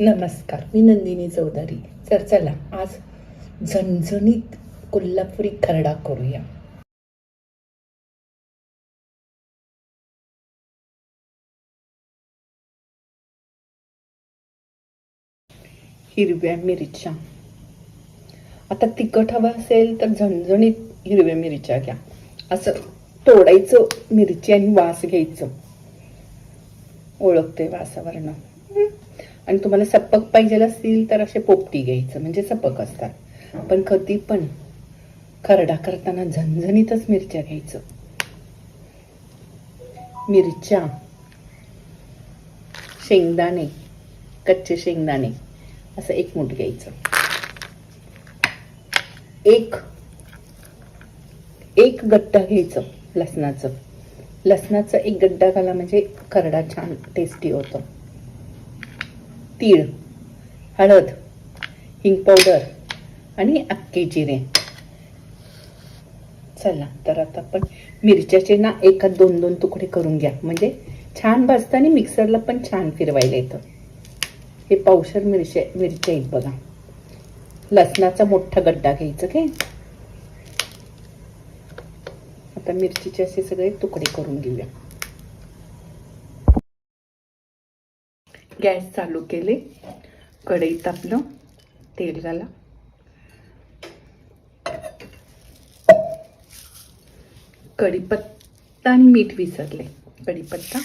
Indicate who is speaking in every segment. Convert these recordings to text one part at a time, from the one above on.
Speaker 1: नमस्कार मी नंदिनी चौधरी. तर चला आज झणझणीत कोल्हापुरी खरडा करूया. हिरव्या मिरच्या. आता तिखट हवं असेल तर झणझणीत हिरव्या मिरच्या घ्या. असं तोडायचं मिरची आणि वास घ्यायचं. ओळखते वासावरनं. आणि तुम्हाला सपक पाहिजे असतील तर असे पोपटी घ्यायचं म्हणजे सपक असतात. पण कधी पण खरडा करताना झणझणीतच मिरच्या घ्यायचं. मिरच्या शेंगदाणे कच्चे शेंगदाणे असं एक मूठ घ्यायचं. एक एक गड्डा घ्यायचं लसणाचं. लसणाचं एक गड्डा घाला म्हणजे खरडा छान टेस्टी होतं. तीळ हळद हिंग पावडर आणि अक्के जिरे. चला तर आता आपण मिरच्याचे ना एका दोन दोन तुकडे करून घ्या. म्हणजे छान भाजतं आणि मिक्सरला पण छान फिरवायला येतं. हे पावशर मिरच्या मिरच्या आहेत बघा. लसणाचा मोठा गड्डा घ्यायचं काय? आता मिरचीचे असे सगळे तुकडे करून घेऊया. गॅस चालू केले. कढईत आपलं तेल घाला कढीपत्ता आणि मीठ विसरले. कढीपत्ता.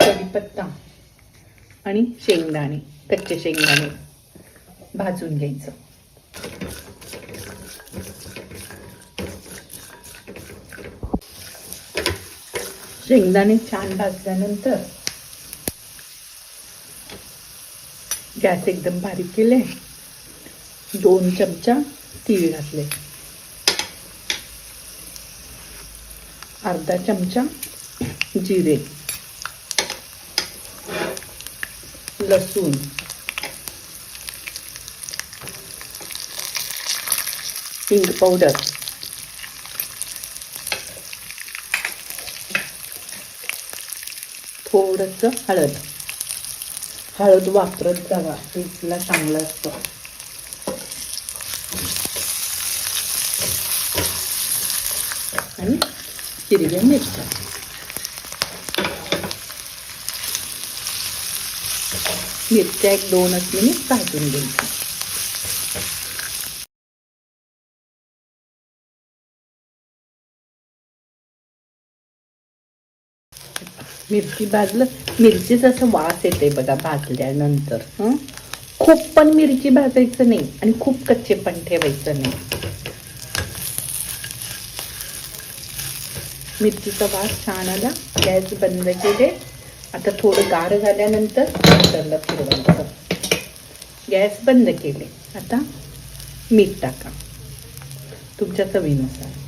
Speaker 1: कढीपत्ता आणि शेंगदाणे कच्चे शेंगदाणे भाजून घ्यायचं. शेंगदाणे छान भाजल्यानंतर गॅस एकदम बारीक केले. दोन चमचा तीळ घातले. अर्धा चमचा जिरे. लसूण. हिंग पावडर. थोडंसं हळद. हळद वापरत जावा टेस्टला चांगलं असतं. आणि हिरव्या मिरच्या. मिरच्या एक दोनच मिनिट भाजून घ्यायच्या. मिरची भाजलं. मिरचीच असं वास येते बघा भाजल्यानंतर. हं? खूप पण मिरची भाजायचं नाही आणि खूप कच्चे पण ठेवायचं नाही. मिरचीचा वास छान आला. गॅस बंद केले. आता थोडं गार झाल्यानंतर मिक्सरला फिरवायचं. गॅस बंद केले. आता मीठ टाका. तुमच्या चवीनुसार.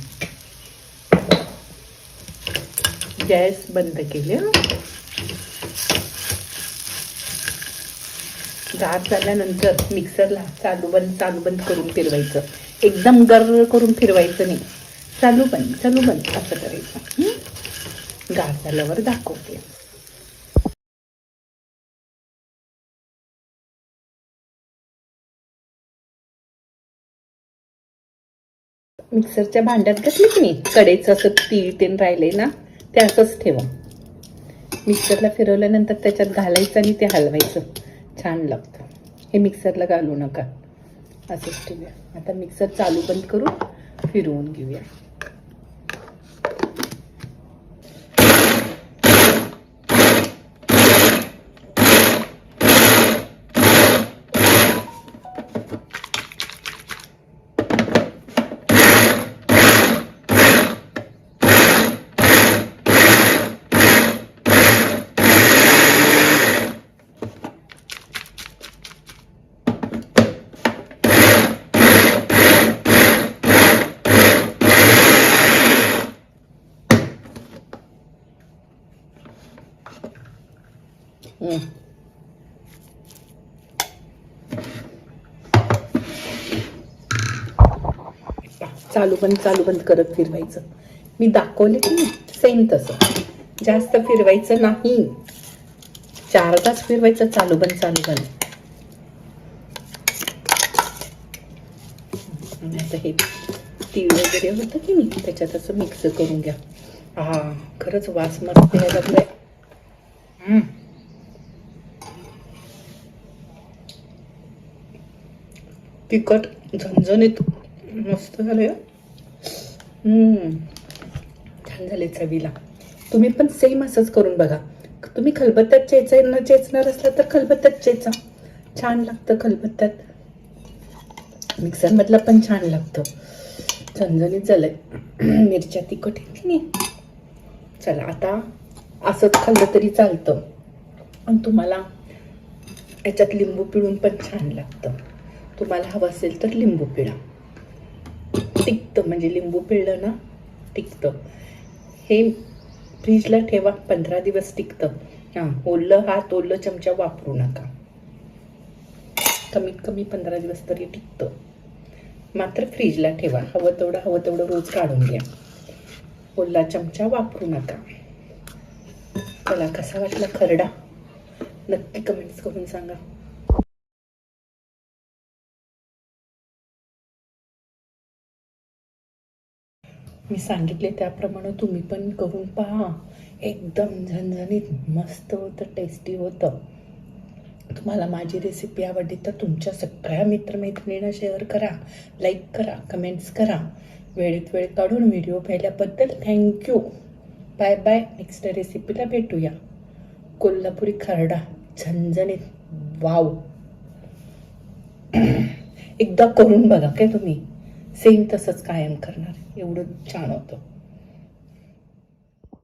Speaker 1: गॅस बंद केले गार झाल्यानंतर मिक्सरला चालू बंद चालू बंद करून फिरवायचं. एकदम गर्र करून फिरवायचं नाही. चालू बंद चालू बंद असं करायचं. गार झाल्यावर दाखवते. मिक्सरच्या भांड्यात घातली की नाही? कडेचं असं तीळ तेन राहिले ना? ते असंच ठेवा. मिक्सरला फिरवल्यानंतर त्याच्यात घालायचं आणि ते हलवायचं. छान लागतं. हे मिक्सरला घालू नका. असंच ठेवूया. आता मिक्सर चालू बंद करून फिरवून घेऊया. चालू बंद चालू बंद करत फिरवायचं. मी दाखवले की नाही? सेम तसं. जास्त फिरवायचं नाही. चार तास फिरवायचं चालू बंद चालू बंद. आता हे तीळ वगैरे होतं की नाही? त्याच्यात असं मिक्स करून घ्या. हा खरंच वास मस्त यायला लागलाय. हम्म. तिखट झणझणीत मस्त झालं छान झाले चवीला. तुम्ही पण सेम असंच करून बघा. तुम्ही खलबत्त्यात न चेचणार असला तर खलबत्त्यात चेचा. छान लागतं खलबत्त्यात. मिक्सरमधलं पण छान लागतं. झणझणीत झालंय. मिरच्या तिखट आहे की नाही? चला आता असंच खाल्लं तरी चालतं. आणि तुम्हाला याच्यात लिंबू पिळून पण छान लागतं. तुम्हाला हवं असेल तर लिंबू पिळा. टिकतं म्हणजे लिंबू पिळलं ना टिकतं हे फ्रीजला ठेवा पंधरा दिवस टिकतं. हां ओलं हात ओलं चमचा वापरू नका. कमीत कमी पंधरा दिवस तरी टिकतं. मात्र फ्रीजला ठेवा हवं तेवढं हवं तेवढं रोज काढून घ्या. ओला चमचा वापरू नका. मला कसा वाटला खरडा? नक्की कमेंट्स करून सांगा. मी सांगितले त्याप्रमाणे तुम्ही पण करून पहा. एकदम झणझणीत मस्त होतं टेस्टी होतं. तुम्हाला माझी रेसिपी आवडली तर तुमच्या सगळ्या मित्रमैत्रिणींना शेअर करा लाईक करा कमेंट्स करा. वेळेत वेळ काढून व्हिडिओ पाहिल्याबद्दल थँक्यू बाय बाय नेक्स्ट रेसिपीला भेटूया. कोल्हापुरी खरडा झणझणीत. वाव एकदा करून बघा काय तुम्ही. सेम तसंच कायम करणार. एवढं छान होतं.